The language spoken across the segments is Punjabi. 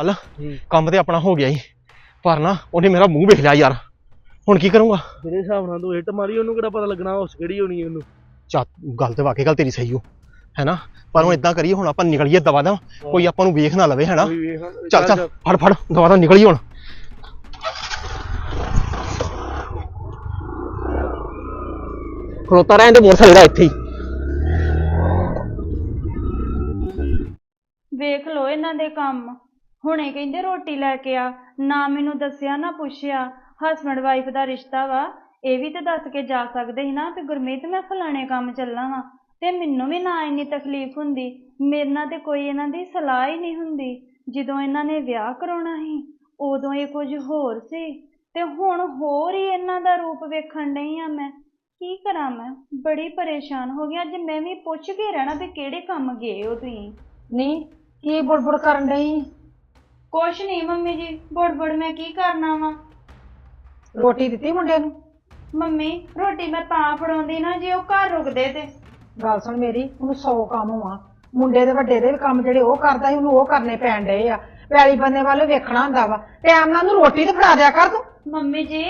ਚੱਲ ਕੰਮ ਤੇ ਆਪਣਾ ਹੋ ਗਿਆ ਈ। ਪਰ ਨਾ ਉਹਨੇ ਮੇਰਾ ਮੂੰਹ ਵੇਖ ਲਿਆ ਯਾਰ। ਹੁਣ ਕੀ ਕਰੂੰਗਾ? ਮੇਰੇ ਹਿਸਾਬ ਨਾਲ ਤੂੰ ਹਿੱਟ ਮਾਰੀ ਉਹਨੂੰ ਕਿਹੜਾ ਪਤਾ ਲੱਗਣਾ ਉਸ ਕਿਹੜੀ ਹੋਣੀ ਉਹਨੂੰ। ਚਾ ਗੱਲ ਤੇ ਵਾਕਈ ਗੱਲ ਤੇਰੀ ਸਹੀ ਹੋ ਹੈਨਾ ਪਰ ਹੁਣ ਇਦਾਂ ਕਰੀਏ ਹੁਣ ਆਪਾਂ ਨਿਕਲੀਏ ਦਵਾ ਦਾ ਕੋਈ ਆਪਾਂ ਨੂੰ ਵੇਖ ਨਾ ਲਵੇ ਹੈਨਾ ਚੱਲ ਚੱਲ ਫੜ ਫੜ ਦਵਾ ਦਾ ਨਿਕਲੀਏ ਹੁਣ। ਖਲੋਤਾ ਰਹਿਣ ਦੇ ਮੋਟਰਸਾਈਕਲ ਦਾ ਇੱਥੇ ਹੀ ਵੇਖ ਲੋ ਇਹਨਾਂ ਦੇ ਕੰਮ। ਹੁਣੇ ਕਹਿੰਦੇ ਰੋਟੀ ਲੈ ਕੇ ਆ। ਨਾ ਮੈਨੂੰ ਦੱਸਿਆ, ਨਾ ਪੁੱਛਿਆ। ਹਸਬੰਡ ਵਾਈਫ ਦਾ ਰਿਸ਼ਤਾ ਵਾ। ਇਹ ਵੀ ਤੇ ਦੱਸ ਕੇ ਜਾ ਸਕਦੇ ਸੀ ਨਾ ਤੇ ਗੁਰਮੀਤ, ਮੈਂ ਫਲਾਣੇ ਕੰਮ ਚੱਲਾਂ ਵਾਂ। ਤੇ ਮੈਨੂੰ ਵੀ ਨਾ ਇੰਨੀ ਤਕਲੀਫ ਹੁੰਦੀ। ਮੇਰੇ ਨਾਲ ਤੇ ਕੋਈ ਇਹਨਾਂ ਦੀ ਸਲਾਹ ਹੀ ਨਹੀਂ ਹੁੰਦੀ। ਜਦੋਂ ਇਹਨਾਂ ਨੇ ਵਿਆਹ ਕਰਾਉਣਾ ਸੀ, ਉਦੋਂ ਇਹ ਕੁਝ ਹੋਰ ਸੀ। ਤੇ ਹੁਣ ਹੋਰ ਹੀ ਇਹਨਾਂ ਦਾ ਰੂਪ ਵੇਖਣ ਡਈ ਆ ਮੈਂ। ਕੀ ਕਰਾਂ ਮੈਂ? ਬੜੀ ਪਰੇਸ਼ਾਨ ਹੋ ਗਈ ਅੱਜ ਮੈਂ ਵੀ ਪੁੱਛ ਕੇ ਰਹਿਣਾ ਵੀ ਕਿਹੜੇ ਕੰਮ ਗਏ ਹੋ ਤੁਸੀਂ? ਨਹੀਂ, ਕੀ ਬੁੜਬੁੜ ਕਰਨ ਡਈ? ਕੁਛ ਨਹੀਂ ਮੰਮੀ ਜੀ ਬੁੜ ਬੁੜ ਮੈਂ ਕੀ ਕਰਨਾ ਵਾ? ਰੋਟੀ ਦਿੱਤੀ ਮੁੰਡੇ ਨੂੰ? ਮੰਮੀ ਰੋਟੀ ਮੈਂ ਤਾਂ ਫੜਾਉਂਦੀ ਨਾ ਜੇ ਉਹ ਘਰ ਰੁਕਦੇ ਤੇ। ਗੱਲ ਸੁਣ ਮੇਰੀ ਉਹਨੂੰ ਸੌ ਕੰਮ ਵਾ ਮੁੰਡੇ ਦੇ ਵੱਡੇ ਦੇ ਵੀ ਕੰਮ ਜਿਹੜੇ ਉਹ ਕਰਦਾ ਸੀ ਉਹਨੂੰ ਉਹ ਕਰਨੇ ਪੈਣ ਡਏ ਆ। ਪੈਲੀ ਬੰਨੇ ਵੱਲ ਵੇਖਣਾ ਹੁੰਦਾ ਵਾ। ਟਾਈਮ ਨਾਲ ਉਹਨੂੰ ਰੋਟੀ ਤੇ ਫੜਾ ਦਿਆ ਕਰ ਤੂੰ। ਮੰਮੀ ਜੀ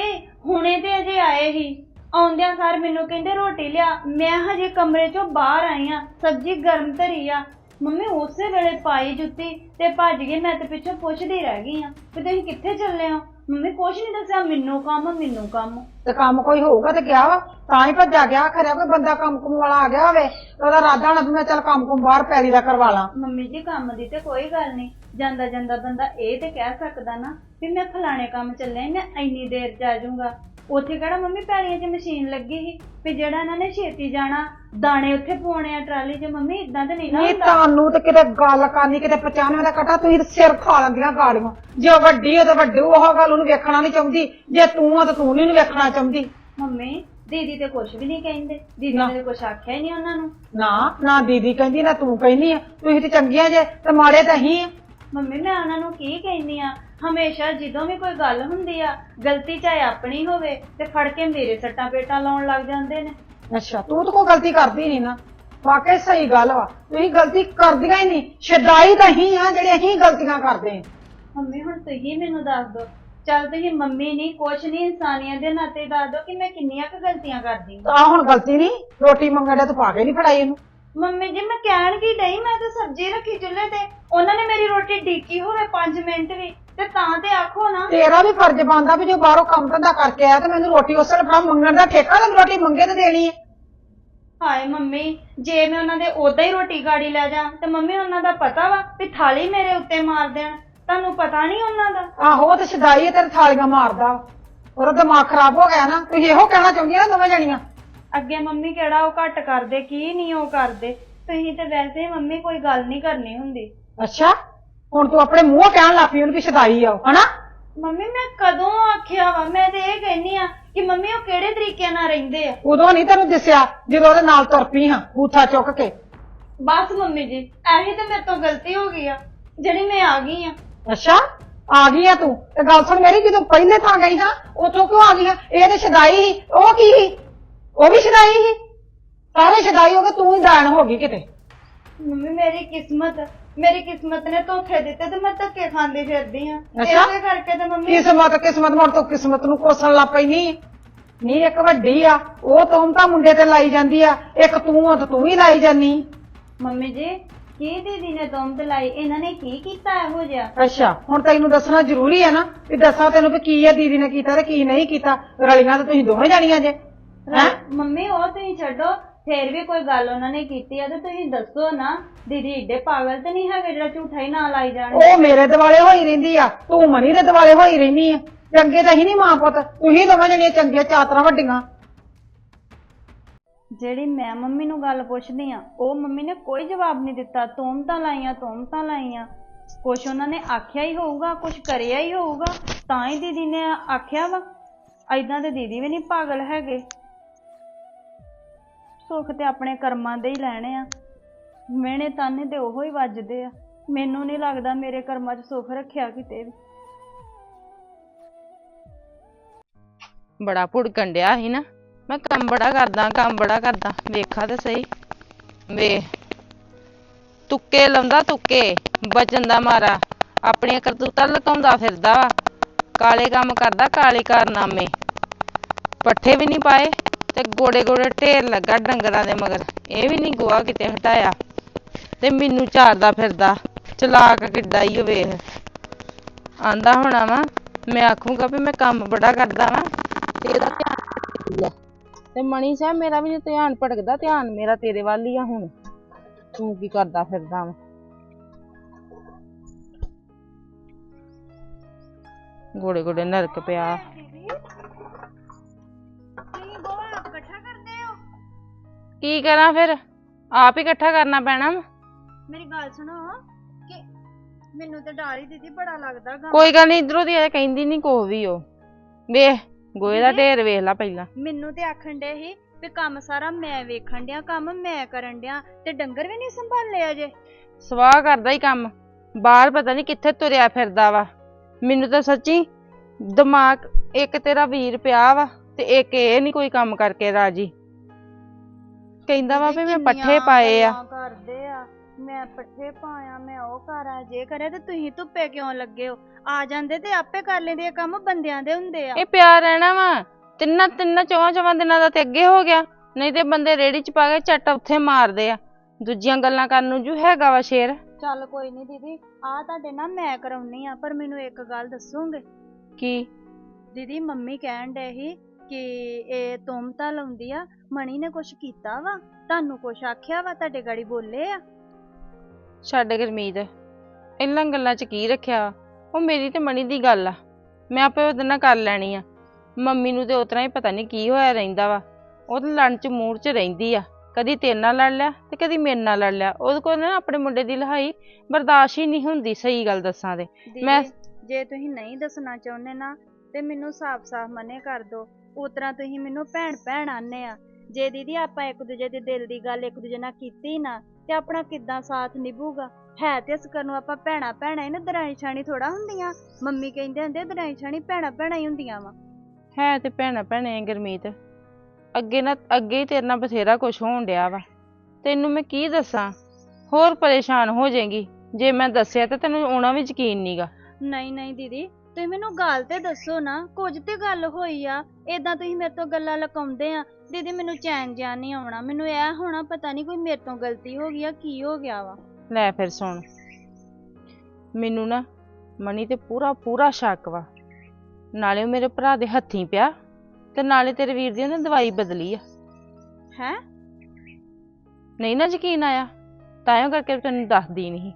ਹੁਣੇ ਤੇ ਅਜੇ ਆਏ ਹੀ ਆਉਂਦਿਆਂ ਸਾਰ ਮੈਨੂੰ ਕਹਿੰਦੇ ਰੋਟੀ ਲਿਆ। ਮੈਂ ਹਜੇ ਕਮਰੇ ਚੋਂ ਬਾਹਰ ਆਈ ਆ ਸਬਜ਼ੀ ਗਰਮ ਧਰੀ ਆ। ਮੰਮੀ ਉਸੇ ਵੇਲੇ ਪਾਈ ਜੁੱਤੀ ਤੇ ਭੱਜ ਗਏ ਮੈਂ ਤੇ ਪਿੱਛੋਂ ਪੁੱਛਦੀ ਰਹਿ ਗਈ ਆ ਵੀ ਤੁਸੀਂ ਕਿੱਥੇ ਚੱਲੇ ਹੋ? ਮੰਮੀ ਕੁਛ ਨਹੀਂ ਦੱਸਿਆ ਮੈਨੂੰ ਕੰਮ ਮੈਨੂੰ ਕੰਮ। ਤੇ ਕੰਮ ਕੋਈ ਹੋਊਗਾ ਤੇ ਗਿਆ ਵਾ ਤਾਂ ਹੀ ਭੱਜਾ ਗਿਆ ਖਰਿਆ ਕੋਈ ਬੰਦਾ ਕੰਮ ਕੁਮ ਵਾਲਾ ਆ ਗਿਆ ਹੋਵੇ ਤੇ ਉਹਦਾ ਰਾਦਾ ਹੋਣਾ ਵੀ ਮੈਂ ਚੱਲ ਕੰਮ ਕੁਮ ਬਾਹਰ ਪੈਲੀ ਦਾ ਕਰਵਾ ਲਾਂ। ਮੰਮੀ ਜੀ ਕੰਮ ਦੀ ਤੇ ਕੋਈ ਗੱਲ ਨਹੀਂ ਜਾਂਦਾ ਜਾਂਦਾ ਬੰਦਾ ਇਹ ਤੇ ਕਹਿ ਸਕਦਾ ਨਾ ਵੀ ਮੈਂ ਫਲਾਣੇ ਕੰਮ ਚੱਲਿਆ ਈ, ਮੈਂ ਇੰਨੀ ਦੇਰ ਚ ਆ ਜਾਊਂਗਾ ਉੱਥੇ ਕਿਹੜਾ ਮੰਮੀ ਪੈਲੀਆਂ 'ਚ ਮਸ਼ੀਨ ਲੱਗੀ ਸੀ? ਵੀ ਜਿਹੜਾ ਇਹਨਾਂ ਨੇ ਛੇਤੀ ਜਾਣਾ ਦਾਣੇ ਉੱਥੇ ਪਾਉਣੇ ਆ ਟਰਾਲੀ 'ਚ। ਮੰਮੀ ਇਦਾਂ ਤੇ ਨਹੀਂ ਨਾ ਨਹੀਂ ਹੁੰਦਾ? ਤੁਹਾਨੂੰ ਤੇ ਕਿਤੇ ਗੱਲ ਕਰਨੀ ਕਿਤੇ ਪਚਾਨਵੇਂ ਦਾ ਕਟਾ ਤੁਸੀਂ ਸਿਰ ਖਾ ਲੈਂਦੀਆਂ ਗਾੜੀਆਂ। ਜੇ ਉਹ ਵੱਡੀ ਹੋ ਤੇ ਵੱਡੀ ਉਹ ਗੱਲ ਉਹਨੂੰ ਵੇਖਣਾ ਨਹੀਂ ਚਾਹੁੰਦੀ। ਜੇ ਤੂੰ ਆ ਤੇ ਤੂੰ ਨਹੀਂ ਉਹਨੂੰ ਵੇਖਣਾ ਚਾਹੁੰਦੀ। ਮੰਮੀ ਦੀਦੀ ਤੇ ਕੁਝ ਵੀ ਨਹੀਂ ਕਹਿੰਦੇ। ਦੀਦੀ ਨਾ। ਨੇ ਤੇ ਕੁਝ ਆਖਿਆ ਹੀ ਨਹੀਂ ਉਹਨਾਂ ਨੂੰ। ਨਾ ਨਾ ਦੀਦੀ ਕਹਿੰਦੀ ਨਾ ਤੂੰ ਕਹਿੰਦੀ ਆ। ਤੁਸੀਂ ਤੇ ਚੰਗੀਆਂ ਜੇ ਤੇ ਮਾੜੇ ਤਾਂ ਹੀ ਆ। ਮੰਮੀ ਮੈਂ ਉਹਨਾਂ ਨੂੰ ਕੀ ਕਹਿੰਦੀ ਆ? ਹਮੇਸ਼ਾ ਜਦੋਂ ਵੀ ਕੋਈ ਗੱਲ ਹੁੰਦੀ ਆ ਗਲਤੀ ਚਾਹੇ ਆਪਣੀ ਹੋਵੇ ਤੇ ਫੜ ਕੇ ਮੇਰੇ ਸੱਟਾਂ ਪੇਟਾਂ ਲਾਉਣ ਲੱਗ ਜਾਂਦੇ ਨੇ। ਅੱਛਾ ਤੂੰ ਤਾਂ ਕੋਈ ਗਲਤੀ ਕਰਦੀ ਨਹੀਂ ਨਾ। ਵਾਕਈ ਸਹੀ ਗੱਲ ਵਾ। ਤੁਸੀਂ ਗਲਤੀ ਕਰਦੀਆਂ ਹੀ ਨਹੀਂ। ਸ਼ਦਾਈ ਤਾਂ ਹੀ ਆ ਜਿਹੜੇ ਅਸੀਂ ਗਲਤੀਆਂ ਕਰਦੇ ਆ ਮੰਮੀ ਹੁਣ ਤੁਸੀਂ ਮੈਨੂੰ ਦੱਸ ਦਿਓ। ਚੱਲ ਤੁਸੀਂ ਮੰਮੀ ਨਹੀਂ ਕੁਛ ਨਹੀਂ ਇਨਸਾਨੀਅਤ ਦੇ ਨਾਤੇ ਦੱਸ ਦਿਓ ਕਿ ਮੈਂ ਕਿੰਨੀਆਂ ਕੁ ਗਲਤੀਆਂ ਕਰਦੀ ਹਾਂ। ਆ ਹੁਣ ਗਲਤੀ ਨਹੀਂ। ਰੋਟੀ ਮੰਗਣ ਦਾ ਤੂੰ ਪਾ ਕੇ ਨਹੀਂ ਫੜਾਈ ਇਹਨੂੰ। ਮੰਮੀ ਜੀ ਮੈਂ ਕਹਿਣ ਕੀ ਡਈ? ਮੈਂ ਤਾਂ ਸਬਜ਼ੀ ਰੱਖੀ ਚੁੱਲ੍ਹੇ ਤੇ। ਉਹਨਾਂ ਨੇ ਮੇਰੀ ਰੋਟੀ ਡੀਕੀ ਹੋਵੇ 5 ਮਿੰਟ ਵੀ। ਤੇ ਤਾਂ ਤੇ ਆਖੋ ਨਾ। ਤੇਰਾ ਵੀ ਫਰਜ਼ ਬਣਦਾ ਵੀ ਜੋ ਬਾਹਰੋਂ ਕੰਮ ਧੰਦਾ ਕਰਕੇ ਆਇਆ ਤੇ ਮੈਨੂੰ ਰੋਟੀ ਉਸੇ ਵੇਲੇ ਫੜਾ ਮੰਗਣ ਦਾ ਠੇਕਾ ਤੇ ਰੋਟੀ ਮੰਗੇ ਤੇ ਦੇਣੀ ਹੈ। ਹਾਏ ਮੰਮੀ ਜੇ ਮੈਂ ਉਹਨਾਂ ਦੇ ਉਦਾਂ ਹੀ ਰੋਟੀ ਗਾੜੀ ਲੈ ਜਾ ਤੇ ਮੰਮੀ ਉਹਨਾਂ ਦਾ ਪਤਾ ਵਾ ਵੀ ਥਾਲੀ ਮੇਰੇ ਉੱਤੇ ਮਾਰ ਦੇਣ। ਤੁਹਾਨੂੰ ਪਤਾ ਨਹੀਂ ਉਹਨਾਂ ਦਾ। ਆਹੋ ਉਹ ਤੇ ਸ਼ਦਾਈ ਹੈ ਤੇਰੇ ਥਾਲੀਆਂ ਮਾਰਦਾ। ਉਹਦਾ ਦਿਮਾਗ ਖਰਾਬ ਹੋ ਗਿਆ ਨਾ ਤੁਸੀਂ ਇਹੋ ਕਹਿਣਾ ਚਾਹੁੰਦੀਆਂ ਨਾ ਦੋਵੇਂ ਜਣੀਆਂ? ਅੱਗੇ ਮੰਮੀ ਕਿਹੜਾ ਉਹ ਘੱਟ ਕਰਦੇ ਕੀ ਨਹੀਂ ਉਹ ਕਰਦੇ। ਤੁਸੀਂ ਤੇ ਵੈਸੇ ਹੀ ਮੰਮੀ ਕੋਈ ਗੱਲ ਨਹੀਂ ਕਰਨੀ ਹੁੰਦੀ। ਅੱਛਾ? ਹੁਣ ਤੂੰ ਆਪਣੇ ਮੂੰਹੋਂ ਕਹਿਣ ਲੱਗ ਪਈ ਉਹਨੂੰ ਕਿ ਸ਼ਦਾਈ ਆ ਉਹ, ਹਨਾ? ਮੰਮੀ ਮੈਂ ਕਦੋਂ ਆਖਿਆ ਵਾ? ਮੈਂ ਤੇ ਇਹ ਕਹਿੰਨੀ ਆ ਕਿ ਮੰਮੀ ਉਹ ਕਿਹੜੇ ਤਰੀਕੇ ਨਾਲ ਰਹਿੰਦੇ ਆ? ਉਦੋਂ ਨਹੀਂ ਤੈਨੂੰ ਦਿਸਿਆ ਜਦੋਂ ਉਹਦੇ ਨਾਲ ਤੁਰ ਪਈ ਹਾਂ ਬੂਥਾ ਚੁੱਕ ਕੇ। ਬਸ ਮੰਮੀ ਜੀ ਐਹੀ ਤੇ ਮੇਰੇ ਤੋਂ ਗਲਤੀ ਹੋ ਗਈ ਆ ਜਿਹੜੀ ਮੈਂ ਆ ਗਈ ਆ। ਅੱਛਾ ਆ ਗਈ ਆ ਤੂੰ? ਤੇ ਗੱਲ ਸੁਣ ਮੇਰੀ ਜਦੋਂ ਪਹਿਲੇ ਥਾਂ ਗਈ ਹਾਂ ਉੱਥੋਂ ਕਿਉਂ ਆ ਗਈ ਹਾਂ? ਇਹ ਤੇ ਸ਼ਦਾਈ ਸੀ ਉਹ ਕੀ ਸੀ? ਉਹ ਵੀ ਸ਼ਦਾਈ ਸੀ? ਸਾਰੇ ਸ਼ਦਾਈ ਹੋ ਗਏ ਤੂੰ ਹੀ ਦਾਨ ਹੋ ਗਈ ਕਿਤੇ। ਮੰਮੀ ਮੇਰੀ ਕਿਸਮਤ ਮੇਰੀ ਕਿਸਮਤ ਨੇ ਧੋਖੇ ਦਿੱਤੇ ਤੇ ਮੈਂ ਧੱਕੇ ਖਾਂਦੀ ਫਿਰਦੀ ਆ। ਅੱਛਾ? ਇਸੇ ਕਰਕੇ ਤੇ ਮੰਮੀ ਕਿਸਮਤ ਕਿਸਮਤ ਮੋੜ ਤੋਂ ਕਿਸਮਤ ਨੂੰ ਕੋਸਣ ਲੱਗ ਪਈ ਨਹੀਂ ਨਹੀਂ ਇੱਕ ਵੱਡੀ ਆ। ਉਹ ਤੂੰ ਤਾਂ ਮੁੰਡੇ ਤੇ ਲਾਈ ਜਾਂਦੀ ਆ। ਇੱਕ ਤੂੰ ਆ ਤੇ ਤੂੰ ਹੀ ਲਾਈ ਜਾਨੀ ਮੰਮੀ ਜੀ ਕੀ ਦੀਦੀ ਨੇ ਦਮ ਲਾਈ ਇਹਨਾਂ ਨੇ ਕੀ ਕੀਤਾ ਇਹੋ ਜਿਹਾ? ਅੱਛਾ ਹੁਣ ਤੈਨੂੰ ਦੱਸਣਾ ਜ਼ਰੂਰੀ ਹੈ ਨਾ ਵੀ ਦੱਸਾਂ ਤੈਨੂੰ ਵੀ ਕੀ ਆ ਦੀਦੀ ਨੇ ਕੀਤਾ ਤੇ ਕੀ ਨਹੀਂ ਕੀਤਾ। ਰਲੀਆਂ ਤਾਂ ਤੁਸੀਂ ਦੋਵੇਂ ਜਾਣੀਆਂ ਜੇ। ਹੈਂ? ਮੰਮੀ ਉਹ ਤੁਸੀਂ ਛੱਡੋ। ਫੇਰ ਵੀ ਕੋਈ ਗੱਲ ਉਹਨਾਂ ਨੇ ਕੀਤੀ ਆ ਤੇ ਤੁਸੀਂ ਦੱਸੋ ਨਾ ਦੀਦੀ ਏਡੇ ਪਾਗਲ ਤੇ ਨਹੀਂ ਹੈਗੇ ਜਿਹੜਾ ਝੂਠਾ ਹੀ ਨਾ ਲਾਈ ਜਾਣ ਉਹ ਮੇਰੇ ਦਿਵਾਲੇ ਹੋਈ ਰਹਿੰਦੀ ਆ ਤੂੰ ਮਨੀ ਦੇ ਦਿਵਾਲੇ ਹੋਈ ਰਹਿਨੀ ਆ। ਚੰਗੇ ਤਾਂ ਹੀ ਨਹੀਂ ਮਾਂ ਪੁੱਤ ਤੁਸੀਂ ਦੋਵੇਂ ਜਣੀਆਂ ਚੰਗੀਆਂ ਚਾਤਰਾ ਵੱਡੀਆਂ। ਜਿਹੜੀ ਮੈਂ ਮੰਮੀ ਨੂੰ ਗੱਲ ਪੁੱਛਦੀ ਆ ਉਹ ਮੰਮੀ ਨੇ ਕੋਈ ਜਵਾਬ ਨਹੀਂ ਦਿੱਤਾ ਤੋਮਤਾਂ ਲਾਈਆਂ ਤੋਮਤਾਂ ਲਾਈਆਂ ਕੁਛ ਉਹਨਾਂ ਨੇ ਆਖਿਆ ਹੀ ਹੋਊਗਾ ਕੁਛ ਕਰਿਆ ਹੀ ਹੋਊਗਾ ਤਾਂ ਹੀ ਦੀਦੀ ਨੇ ਆਖਿਆ ਵਾ। ਐਦਾਂ ਤੇ ਦੀਦੀ ਵੀ ਨਹੀਂ ਪਾਗਲ ਹੈਗੇ। ਸੁੱਖ ਤੇ ਆਪਣੇ ਕਰਮਾਂ ਦੇ ਹੀ ਲੈਣੇ ਆ। ਮਿਹਣੇ ਤਾਨੇ ਤੇ ਉਹੋ ਹੀ ਵੱਜਦੇ ਆ। ਮੈਨੂੰ ਨਹੀਂ ਲੱਗਦਾ ਮੇਰੇ ਕਰਮਾਂ 'ਚ ਸੁੱਖ ਰੱਖਿਆ ਕਿਤੇ ਵੀ। ਬੜਾ ਭੁੜਕਣ ਡਿਆ ਸੀ ਨਾ। ਮੈਂ ਕੰਮ ਬੜਾ ਕਰਦਾ, ਕੰਮ ਬੜਾ ਕਰਦਾ। ਵੇਖਾ ਤੇ ਸਹੀ। ਵੇ, ਤੁੱਕੇ ਲਾਉਂਦਾ ਤੁੱਕੇ ਬਚਨ ਦਾ ਮਾਰਾ। ਆਪਣੀਆਂ ਕਰਤੂਤਾਂ ਲੁਕਾਉਂਦਾ ਫਿਰਦਾ ਵਾ। ਕਾਲੇ ਕੰਮ ਕਰਦਾ ਕਾਲੇ ਕਾਰਨਾਮੇ। ਪੱਠੇ ਵੀ ਨਹੀਂ ਪਾਏ। ਤੇ ਗੋੜੇ ਗੋੜੇ ਢੇਰ ਲੱਗਾ ਡੰਗਰਾਂ ਦੇ ਮਗਰ ਇਹ ਵੀ ਨਹੀਂ ਗੋਆ ਕਿਤੇ ਹਟਾਇਆ ਤੇ ਮੈਨੂੰ ਚਾਰਦਾ ਫਿਰਦਾ ਚਲਾਕ ਕਿੱਡਾ ਈ ਓ ਵੇਖ ਆਂਦਾ ਹੋਣਾ ਵਾ ਮੈਂ ਆਖੂੰਗਾ ਵੀ ਮੈਂ ਕੰਮ ਬੜਾ ਕਰਦਾ ਵਾਂ ਤੇ ਇਹਦਾ ਧਿਆਨ ਲੈ ਤੇ ਮਣੀ ਸਾਹਿਬ ਮੇਰਾ ਵੀ ਨੀ ਧਿਆਨ ਭਟਕਦਾ ਧਿਆਨ ਮੇਰਾ ਤੇਰੇ ਵੱਲ ਹੀ ਆ ਹੁਣ ਤੂੰ ਕੀ ਕਰਦਾ ਫਿਰਦਾ ਵਾ ਗੋੜੇ ਗੋੜੇ ਨਰਕ ਪਿਆ ਕੀ ਕਰਾਂ ਫਿਰ? ਆਪ ਹੀ ਇਕੱਠਾ ਕਰਨਾ ਪੈਣਾ ਵਾ। ਮੇਰੀ ਗੱਲ ਸੁਣੋ ਕਿ ਮੈਨੂੰ ਤਾਂ ਡਰ ਹੀ ਦੀਦੀ ਬੜਾ ਲੱਗਦਾ ਗਾ। ਕੋਈ ਗੱਲ ਨਹੀਂ ਇਧਰੋਂ ਦੀ ਇਹ ਕਹਿੰਦੀ ਨਹੀਂ ਕੋ ਵੀ ਉਹ। ਵੇਖ ਗੋਏ ਦਾ ਢੇਰ ਵੇਖ ਲੈ ਪਹਿਲਾਂ। ਮੈਨੂੰ ਤੇ ਆਖਣ ਡੇ ਸੀ ਵੀ ਕੰਮ ਸਾਰਾ ਮੈਂ ਵੇਖਣ ਡਿਆ ਕੰਮ ਮੈਂ ਕਰਨ ਡਿਆ ਤੇ ਡੰਗਰ ਵੀ ਨਹੀਂ ਸੰਭਾਲੇ ਅਜੇ। ਸਵਾਹ ਕਰਦਾ ਹੀ ਕੰਮ। ਬਾਹਰ ਪਤਾ ਨਹੀਂ ਕਿੱਥੇ ਤੁਰਿਆ ਫਿਰਦਾ ਵਾ। ਮੈਨੂੰ ਤਾਂ ਸੱਚੀ ਦਿਮਾਗ ਇੱਕ ਤੇਰਾ ਵੀਰ ਪਿਆ ਵਾ ਤੇ ਇੱਕ ਇਹ ਨਹੀਂ ਕੋਈ ਕੰਮ ਕਰਕੇ ਰਾਜੀ। ਕਹਿੰਦਾ ਵਾ ਵੀ ਮੈਂ ਪੱਠੇ ਪਾਏ ਆ। ਗੱਲਾਂ ਕਰਦੇ ਆ ਮੈਂ ਪੱਠੇ ਪਾਇਆ ਮੈਂ ਉਹ ਕਰਾਂ ਜੇ ਕਰਿਆ ਤੇ ਤੁਸੀਂ ਧੁੱਪੇ ਕਿਉਂ ਲੱਗੇ ਹੋ? ਆ ਜਾਂਦੇ ਤੇ ਆਪੇ ਕਰ ਲੈਂਦੇ ਆ ਕੰਮ ਬੰਦਿਆਂ ਦੇ ਹੁੰਦੇ ਆ। ਇਹ ਪਿਆਰ ਰਹਿਣਾ ਵਾ। ਤਿੰਨਾਂ ਤਿੰਨਾਂ ਚੌਵਾਂ ਚੌਵਾਂ ਦਿਨਾਂ ਦਾ ਤੇ ਅੱਗੇ ਹੋ ਗਿਆ। ਨਹੀਂ ਤੇ ਬੰਦੇ ਰੇੜੀ ਚ ਪਾ ਕੇ ਝੱਟ ਉੱਥੇ ਮਾਰਦੇ ਆ। ਦੂਜੀਆਂ ਗੱਲਾਂ ਕਰਨ ਨੂੰ ਜੂ ਹੈਗਾ ਵਾ ਸ਼ੇਰ। ਚੱਲ ਕੋਈ ਨਹੀਂ ਦੀਦੀ ਆ ਤੁਹਾਡੇ ਨਾਲ ਮੈਂ ਕਰਾਉਣੀ ਆ ਪਰ ਮੈਨੂੰ ਇੱਕ ਗੱਲ ਦੱਸੋਗੇ? ਕੀ? ਦੀਦੀ ਮੰਮੀ ਕਹਿਣ ਡੇ ਸੀ ਕਿ ਇਹ ਤੁਮਤਾ ਲਾਉਂਦੀ ਆ ਮਣੀ ਨੇ ਕੁਛ ਕੀਤਾ ਵਾ? ਤੁਹਾਨੂੰ ਕੁਛ ਆਖਿਆ ਵਾ ਤੁਹਾਡੇ ਗਾੜੀ ਬੋਲੇ ਆ? ਛੱਡ ਗੁਰਮੀਤ ਇਹਨਾਂ ਗੱਲਾਂ 'ਚ ਕੀ ਰੱਖਿਆ? ਉਹ ਮੇਰੀ ਤੇ ਮਣੀ ਦੀ ਗੱਲ ਆ। ਮੈਂ ਆਪੇ ਉਹਦੇ ਨਾਲ ਕਰ ਲੈਣੀ ਆ। ਮੰਮੀ ਨੂੰ ਤੇ ਉਤਰਾ ਹੀ ਪਤਾ ਨਹੀਂ ਕੀ ਹੋਇਆ ਰਹਿੰਦਾ ਵਾ। ਉਹ ਤਾਂ ਲੜਨ 'ਚ ਮੂਡ 'ਚ ਰਹਿੰਦੀ ਆ। ਕਦੀ ਤੇਰੇ ਨਾਲ ਲੜ ਲਿਆ ਤੇ ਕਦੀ ਮੇਰੇ ਨਾਲ ਲੜ ਲਿਆ। ਉਹਦੇ ਕੋਲ ਨਾ ਆਪਣੇ ਮੁੰਡੇ ਦੀ ਲਹਾਈ ਬਰਦਾਸ਼ਤ ਹੀ ਨਹੀਂ ਹੁੰਦੀ ਸਹੀ ਗੱਲ ਦੱਸਾਂ ਤੇ। ਮੈਂ- ਦੀਦੀ ਜੇ ਤੁਸੀਂ ਨਹੀਂ ਦੱਸਣਾ ਚਾਹੁੰਦੇ ਨਾ ਤੇ ਮੈਨੂੰ ਸਾਫ਼-ਸਾਫ਼ ਮਨੇ ਕਰ ਦਿਓ। ਉਤਰਾ ਤੁਸੀਂ ਮੈਨੂੰ ਭੈਣ ਭੈਣ ਆਨੇ ਆ। ਜੇ ਦੀਦੀ ਆਪਾਂ ਇੱਕ ਦੂਜੇ ਦੇ ਦਿਲ ਦੀ ਗੱਲ ਇੱਕ ਦੂਜੇ ਨਾਲ ਕੀਤੀ ਨਾ ਤੇ ਆਪਣਾ ਕਿੱਦਾਂ ਸਾਥ ਨਿਭੂਗਾ? ਹੈ ਤੇ ਇਸ ਕਰਨ ਨੂੰ ਆਪਾਂ ਭੈਣਾ ਭੈਣਾ ਹੀ ਨਾ ਦਰਾਣੀ ਛਾਣੀ ਥੋੜਾ ਹੁੰਦੀਆਂ। ਮੰਮੀ ਕਹਿੰਦੇ ਹੁੰਦੇ ਦਰਾਣੀ ਛਾਣੀ ਭੈਣਾ ਭੈਣਾ ਹੀ ਹੁੰਦੀਆਂ ਵਾ। ਹੈ ਤੇ ਭੈਣਾ ਭੈਣੇ ਗੁਰਮੀਤ। ਅੱਗੇ ਨਾ ਅੱਗੇ ਹੀ ਤੇਰੇ ਨਾਲ ਬਥੇਰਾ ਕੁਝ ਹੋਣ ਡਿਆ ਵਾ। ਤੈਨੂੰ ਮੈਂ ਕੀ ਦੱਸਾਂ? ਹੋਰ ਪਰੇਸ਼ਾਨ ਹੋ ਜਾਏਗੀ। ਜੇ ਮੈਂ ਦੱਸਿਆ ਤੇ ਤੈਨੂੰ ਆਉਣਾ ਵੀ ਯਕੀਨ ਨਹੀਂਗਾ ਨਹੀਂ ਨਹੀਂ ਦੀਦੀ। ਤੁਸੀਂ ਮੈਨੂੰ ਗੱਲ ਤੇ ਦੱਸੋ ਨਾ ਕੁਝ ਤੇ ਗੱਲ ਹੋਈ ਆ। ਏਦਾਂ ਤੁਸੀਂ ਮੇਰੇ ਤੋਂ ਗੱਲਾਂ ਲਕਾਉਂਦੇ ਆ। ਦੀਦੀ ਮੈਨੂੰ ਚੈਨ ਜਿਹਾ ਨਹੀਂ ਆਉਣਾ। ਮੈਨੂੰ ਇਹ ਹੋਣਾ ਪਤਾ ਨਹੀਂ ਕੋਈ ਮੇਰੇ ਤੋਂ ਗਲਤੀ ਹੋ ਗਈ ਆ ਕੀ ਹੋ ਗਿਆ ਵਾ। ਲੈ ਫਿਰ ਸੁਣ। ਮੈਨੂੰ ਨਾ ਮਣੀ ਤੇ ਪੂਰਾ ਪੂਰਾ ਸ਼ੱਕ ਵਾ। ਨਾਲੇ ਉਹ ਮੇਰੇ ਭਰਾ ਦੇ ਹੱਥੀਂ ਪਿਆ ਤੇ ਨਾਲੇ ਤੇਰੇ ਵੀਰ ਦੀ ਉਹਨੇ ਦਵਾਈ ਬਦਲੀ ਆ। ਹੈ? ਨਹੀਂ ਨਾ ਯਕੀਨ ਆਇਆ। ਤਾਂਯੋ ਕਰਕੇ ਤੈਨੂੰ ਦੱਸਦੀ ਨਹੀਂ।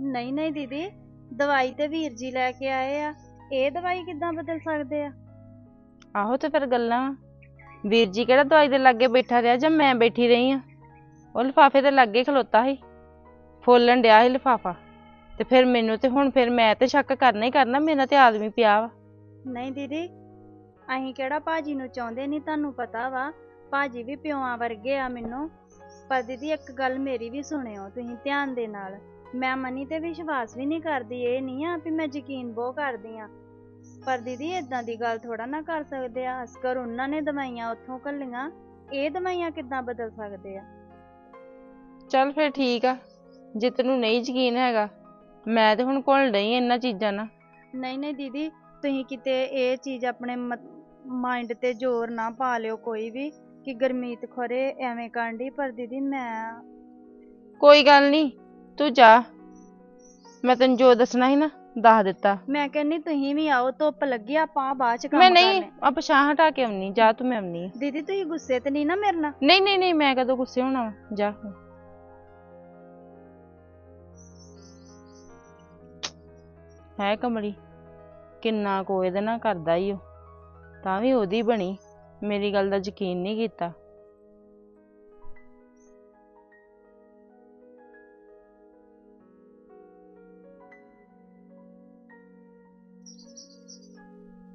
ਨਹੀਂ ਨਹੀਂ ਦੀਦੀ। ਦਵਾਈ ਤੇ ਵੀਰ ਜੀ ਲੈ ਕੇ ਆਏ ਆ। ਇਹ ਦਵਾਈ ਕਿੱਦਾਂ ਬਦਲ ਸਕਦੇ ਆ? ਆਹੋ ਤੇ ਫਿਰ ਗੱਲਾਂ ਵਾਂ। ਵੀਰ ਜੀ ਕਿਹੜਾ ਦਵਾਈ ਦੇ ਲਾਗੇ ਬੈਠਾ ਰਿਹਾ ਜਾਂ ਮੈਂ ਬੈਠੀ ਰਹੀ ਆ? ਉਹ ਲਿਫਾਫੇ ਦੇ ਲਾਗੇ ਖਲੋਤਾ ਸੀ। ਫੋਲਣ ਡਿਆ ਸੀ ਲਿਫਾਫਾ। ਤੇ ਫਿਰ ਮੈਨੂੰ ਤੇ ਹੁਣ ਫਿਰ ਮੈਂ ਤੇ ਸ਼ੱਕ ਕਰਨਾ ਹੀ ਕਰਨਾ ਮੇਰਾ ਤੇ ਆਦਮੀ ਪਿਆ ਵਾ। ਨਹੀਂ ਦੀਦੀ ਅਸੀਂ ਕਿਹੜਾ ਭਾਜੀ ਨੂੰ ਚਾਹੁੰਦੇ ਨਹੀਂ ਤੁਹਾਨੂੰ ਪਤਾ ਵਾ? ਭਾਜੀ ਵੀ ਪਿਓਾਂ ਵਰਗੇ ਆ ਮੈਨੂੰ। ਪਰ ਦੀਦੀ ਇੱਕ ਗੱਲ ਮੇਰੀ ਵੀ ਸੁਣਿਓ ਤੁਸੀਂ ਧਿਆਨ ਦੇ ਨਾਲ। ਮੈਂ ਮਨੀ ਤੇ ਵਿਸ਼ਵਾਸ ਵੀ ਨਹੀਂ ਕਰਦੀ ਇਹ ਨਹੀਂ ਆ ਵੀ ਮੈਂ ਯਕੀਨ ਬਹੁ ਕਰਦੀ ਆ। ਪਰ ਦੀਦੀ ਇਦਾਂ ਦੀ ਗੱਲ ਥੋੜਾ ਨਾ ਕਰ ਸਕਦੇ ਆ। ਅਸਕਰ ਉਹਨਾਂ ਨੇ ਦਵਾਈਆਂ ਉੱਥੋਂ ਘੱਲੀਆਂ ਇਹ ਦਵਾਈਆਂ ਕਿੱਦਾਂ ਬਦਲ ਸਕਦੇ ਆ? ਚੱਲ ਫਿਰ ਠੀਕ ਆ ਜੇ ਤੈਨੂੰ ਨਹੀਂ ਯਕੀਨ ਹੈਗਾ ਮੈਂ ਤੇ ਹੁਣ ਡਈ ਆਂ ਇਹਨਾਂ ਚੀਜ਼ਾਂ ਨਾਲ। ਨਹੀਂ ਨਹੀਂ ਦੀਦੀ ਤੁਸੀਂ ਕਿਤੇ ਇਹ ਚੀਜ਼ ਆਪਣੇ ਮਾਈਂਡ ਤੇ ਜ਼ੋਰ ਨਾ ਪਾ ਲਿਓ ਕੋਈ ਵੀ ਕਿ ਗਰਮੀਤ ਖੋਰੇ ਐਵੇਂ ਕਰਨ ਡਈ ਪਰ ਦੀਦੀ ਮੈਂ ਕੋਈ ਗੱਲ ਨਹੀਂ ਤੂੰ ਜਾ। ਮੈਂ ਤੈਨੂੰ ਜੋ ਦੱਸਣਾ ਸੀ ਨਾ ਦੱਸ ਦਿੱਤਾ। ਮੈਂ ਕਹਿੰਨੀ ਤੁਸੀਂ ਵੀ ਆਓ ਧੁੱਪ ਲੱਗੀ ਆਪਾਂ ਬਾਅਦ ਚ ਕੰਮ ਮੈਂ ਨਹੀਂ ਲੈ ਆ ਹਟਾ ਕੇ ਆਉਣੀ ਜਾ ਤੂੰ ਮੈਂ ਆਉਣੀ ਦੀਦੀ ਤੁਸੀਂ ਗੁੱਸੇ ਤੇ ਨਹੀਂ ਨਾ ਮੇਰੇ ਨਾਲ? ਨਹੀਂ ਨਹੀਂ ਨਹੀਂ ਮੈਂ ਕਦੋਂ ਗੁੱਸੇ ਹੋਣਾ ਵਾ? ਜਾ। ਹੈ ਕਮਲੀ ਕਿੰਨਾ ਕੋ ਇਹਦੇ ਨਾਲ ਕਰਦਾ ਈ ਉਹ ਤਾਂ ਵੀ ਉਹਦੀ ਬਣੀ। ਮੇਰੀ ਗੱਲ ਦਾ ਯਕੀਨ ਨਹੀਂ ਕੀਤਾ।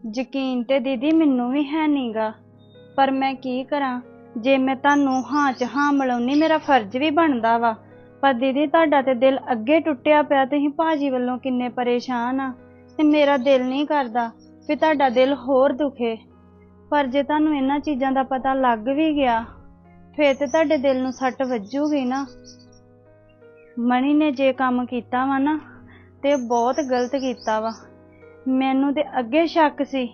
ਯਕੀਨ ਤੇ ਦੀਦੀ ਮੈਨੂੰ ਵੀ ਹੈ ਨਹੀਂਗਾ ਪਰ ਮੈਂ ਕੀ ਕਰਾਂ? ਜੇ ਮੈਂ ਤੁਹਾਨੂੰ ਹਾਂ ਚ ਹਾਂ ਮਿਲਾਉਣੀ, ਮੇਰਾ ਫਰਜ਼ ਵੀ ਬਣਦਾ ਵਾ। ਪਰ ਦੀਦੀ, ਤੁਹਾਡਾ ਤੇ ਦਿਲ ਅੱਗੇ ਟੁੱਟਿਆ ਪਿਆ, ਤੁਸੀਂ ਭਾਜੀ ਵੱਲੋਂ ਕਿੰਨੇ ਪਰੇਸ਼ਾਨ ਆ ਤੇ ਮੇਰਾ ਦਿਲ ਨਹੀਂ ਕਰਦਾ ਵੀ ਤੁਹਾਡਾ ਦਿਲ ਹੋਰ ਦੁਖੇ। ਪਰ ਜੇ ਤੁਹਾਨੂੰ ਇਹਨਾਂ ਚੀਜ਼ਾਂ ਦਾ ਪਤਾ ਲੱਗ ਵੀ ਗਿਆ, ਫੇਰ ਤੇ ਤੁਹਾਡੇ ਦਿਲ ਨੂੰ ਸੱਟ ਵੱਜੂਗੀ ਨਾ। ਮਣੀ ਨੇ ਜੇ ਕੰਮ ਕੀਤਾ ਵਾ ਨਾ, ਤੇ ਬਹੁਤ ਗਲਤ ਕੀਤਾ ਵਾ। ਮੈਨੂੰ ਤੇ ਅੱਗੇ ਸ਼ੱਕ ਸੀ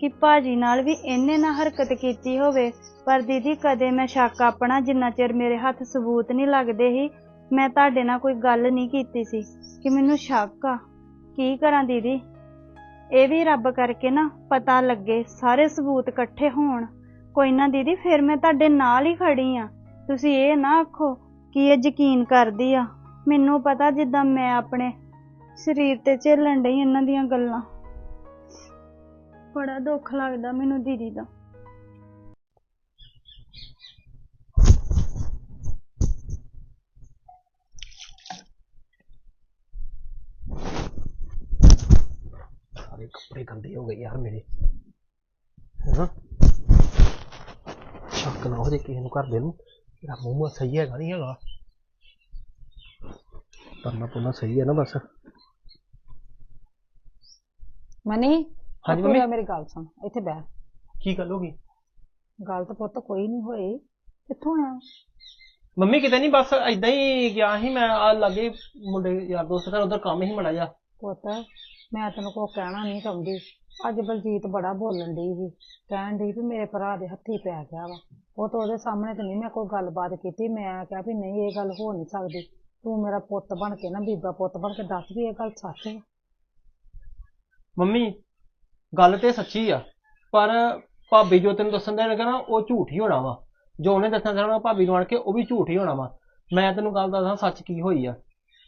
ਕਿ ਭਾਜੀ ਨਾਲ ਵੀ ਇਹਨੇ ਨਾ ਹਰਕਤ ਕੀਤੀ ਹੋਵੇ, ਪਰ ਦੀਦੀ ਕਦੇ ਮੈਂ ਸ਼ੱਕ ਆਪਣਾ ਜਿੰਨਾ ਚਿਰ ਮੇਰੇ ਹੱਥ ਸਬੂਤ ਨਹੀਂ ਲੱਗਦੇ ਸੀ, ਮੈਂ ਤੁਹਾਡੇ ਨਾਲ ਕੋਈ ਗੱਲ ਨਹੀਂ ਕੀਤੀ ਸੀ ਕਿ ਮੈਨੂੰ ਸ਼ੱਕ ਆ। ਕੀ ਕਰਾਂ ਦੀਦੀ? ਇਹ ਵੀ ਰੱਬ ਕਰਕੇ ਨਾ ਪਤਾ ਲੱਗੇ ਸਾਰੇ ਸਬੂਤ ਇਕੱਠੇ ਹੋਣ। ਕੋਈ ਨਾ ਦੀਦੀ, ਫਿਰ ਮੈਂ ਤੁਹਾਡੇ ਨਾਲ ਹੀ ਖੜੀ ਆ। ਤੁਸੀਂ ਇਹ ਨਾ ਆਖੋ ਕਿ ਇਹ ਯਕੀਨ ਕਰਦੀ ਆ। ਮੈਨੂੰ ਪਤਾ ਜਿੱਦਾਂ ਮੈਂ ਆਪਣੇ ਸਰੀਰ ਤੇ ਝੇਲਣ ਡਈ ਇਹਨਾਂ ਦੀਆਂ ਗੱਲਾਂ। ਬੜਾ ਦੁੱਖ ਲੱਗਦਾ ਮੈਨੂੰ ਦੀਦੀ ਦਾ। ਸਾਰੇ ਕੱਪੜੇ ਗੰਦੇ ਹੋ ਗਏ ਯਾਰ ਮੇਰੇ। ਹੈਨਾ ਸ਼ੱਕ ਨਾ ਹੋ ਜੇ ਕਿਸੇ ਨੂੰ ਘਰ ਦੇ ਨੂੰ। ਮੇਰਾ ਮੂੰਹ ਸਹੀ ਹੈਗਾ ਨਹੀਂ ਹੈਗਾ। ਕਰਨਾ ਪੁਣਾ ਸਹੀ ਹੈ ਨਾ ਬਸ। ਮਨੀ ਹਾਂਜੀ ਮੰਮੀ। ਮੇਰੀ ਗੱਲ ਸੁਣ ਇੱਥੇ ਬਹਿ। ਕੀ ਗੱਲ ਹੋ ਗਈ? ਗੱਲ ਤਾਂ ਪੁੱਤ ਕੋਈ ਨਹੀਂ ਹੋਈ। ਕਿੱਥੋਂ ਆਇਆ? ਮੰਮੀ ਕਿਤੇ ਨਹੀਂ ਬਸ ਏਦਾਂ ਹੀ ਗਿਆ ਸੀ ਮੈਂ ਆ ਲੱਗੇ ਮੁੰਡੇ ਯਾਰ ਦੋਸਤ ਘਰ ਉਧਰ ਕੰਮ ਹੀ ਮੜਾ ਜਾ ਪੁੱਤ ਮੈਂ ਤੈਨੂੰ ਕੋ ਕਹਿਣਾ ਨਹੀਂ ਚਾਹੁੰਦੀ। ਅੱਜ ਬਲਜੀਤ ਬੜਾ ਬੋਲਣ ਡਈ ਸੀ। ਕਹਿਣ ਡਈ ਵੀ ਮੇਰੇ ਭਰਾ ਦੇ ਹੱਥੀ ਪੈ ਗਿਆ ਵਾ। ਉਹ ਤਾਂ ਉਹਦੇ ਸਾਹਮਣੇ ਤੇ ਨਹੀਂ ਮੈਂ ਕੋਈ ਗੱਲਬਾਤ ਕੀਤੀ। ਮੈਂ ਕਿਹਾ ਵੀ ਨਹੀਂ ਇਹ ਗੱਲ ਹੋ ਨਹੀਂ ਸਕਦੀ। ਤੂੰ ਮੇਰਾ ਪੁੱਤ ਬਣ ਕੇ ਨਾ ਬੀਬਾ ਪੁੱਤ ਬਣ ਕੇ ਦੱਸ ਵੀ ਇਹ ਗੱਲ ਸੱਚ ਹੈ ਮੰਮੀ ਗੱਲ ਤੇ ਸੱਚੀ ਆ ਪਰ ਭਾਬੀ ਜੋ ਤੈਨੂੰ ਦੱਸਣ ਦਾ ਨਾ ਉਹ ਝੂਠ ਹੀ ਹੋਣਾ ਵਾ। ਜੋ ਉਹਨੇ ਦੱਸਣਾ ਚਾਹਣਾ ਭਾਬੀ ਨੂੰ ਆਣ ਕੇ ਉਹ ਵੀ ਝੂਠ ਹੀ ਹੋਣਾ ਵਾ। ਮੈਂ ਤੈਨੂੰ ਗੱਲ ਦੱਸਦਾ ਸੱਚ ਕੀ ਹੋਈ ਆ।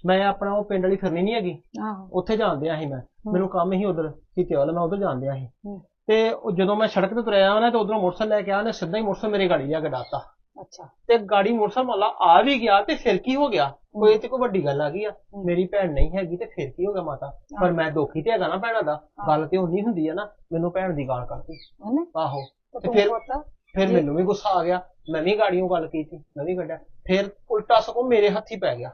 ਮੈਂ ਆਪਣਾ ਉਹ ਪਿੰਡ ਵਾਲੀ ਫਿਰਨੀ ਨਹੀਂ ਹੈਗੀ। ਆਹੋ। ਉੱਥੇ ਜਾਂਦਿਆ ਸੀ ਮੈਂ। ਮੈਨੂੰ ਕੰਮ ਹੀ ਉਧਰ ਕੀਤੇ ਵਾਲਾ ਮੈਂ ਉਧਰ ਜਾਂਦਿਆ ਸੀ। ਹੂੰ। ਤੇ ਉਹ ਜਦੋਂ ਮੈਂ ਸੜਕ ਤੇ ਤੁਰਿਆ ਉਹਨੇ ਤੇ ਉਧਰੋਂ ਮੋਟਰਸਾਈਕਲ ਲੈ ਕੇ ਆਇਆ ਉਹਨੇ ਸਿੱਧਾ ਹੀ ਮੋਟਰਸਾਈਕਲ ਮੇਰੇ ਗਾੜੀ ਲਿਆ ਕੇ ਡਾਤਾ ਅੱਛਾ। ਤੇ ਗਾੜੀ ਮੋਟਰਸਾਈਕਲ ਵਾਲਾ ਆ ਵੀ ਗਿਆ ਤੇ ਫਿਰ ਕੀ ਹੋ ਗਿਆ? ਕੋਈ ਤੇ ਕੋਈ ਵੱਡੀ ਗੱਲ ਆ ਗਈ ਆ। ਮੇਰੀ ਭੈਣ ਨਹੀਂ ਹੈਗੀ ਤੇ ਫਿਰ ਕੀ ਹੋ ਗਿਆ ਮਾਤਾ? ਪਰ ਮੈਂ ਦੁਖੀ ਤੇ ਹੈਗਾ ਨਾ ਭੈਣਾਂ ਦਾ। ਗੱਲ ਤੇ ਉਨੀ ਹੁੰਦੀ ਆ ਨਾ ਮੈਨੂੰ ਭੈਣ ਦੀ ਗਾਲ ਉਹਨੇ ਆਹੋ। ਤੇ ਫਿਰ ਫਿਰ ਮੈਨੂੰ ਵੀ ਗੁੱਸਾ ਆ ਗਿਆ। ਮੈਂ ਵੀ ਗਾੜੀਆਂ ਗੱਲ ਕੀਤੀ ਮੈਂ ਵੀ ਕੱਢਿਆ। ਫਿਰ ਉਲਟਾ ਸਗੋਂ ਮੇਰੇ ਹੱਥੀ ਪੈ ਗਿਆ।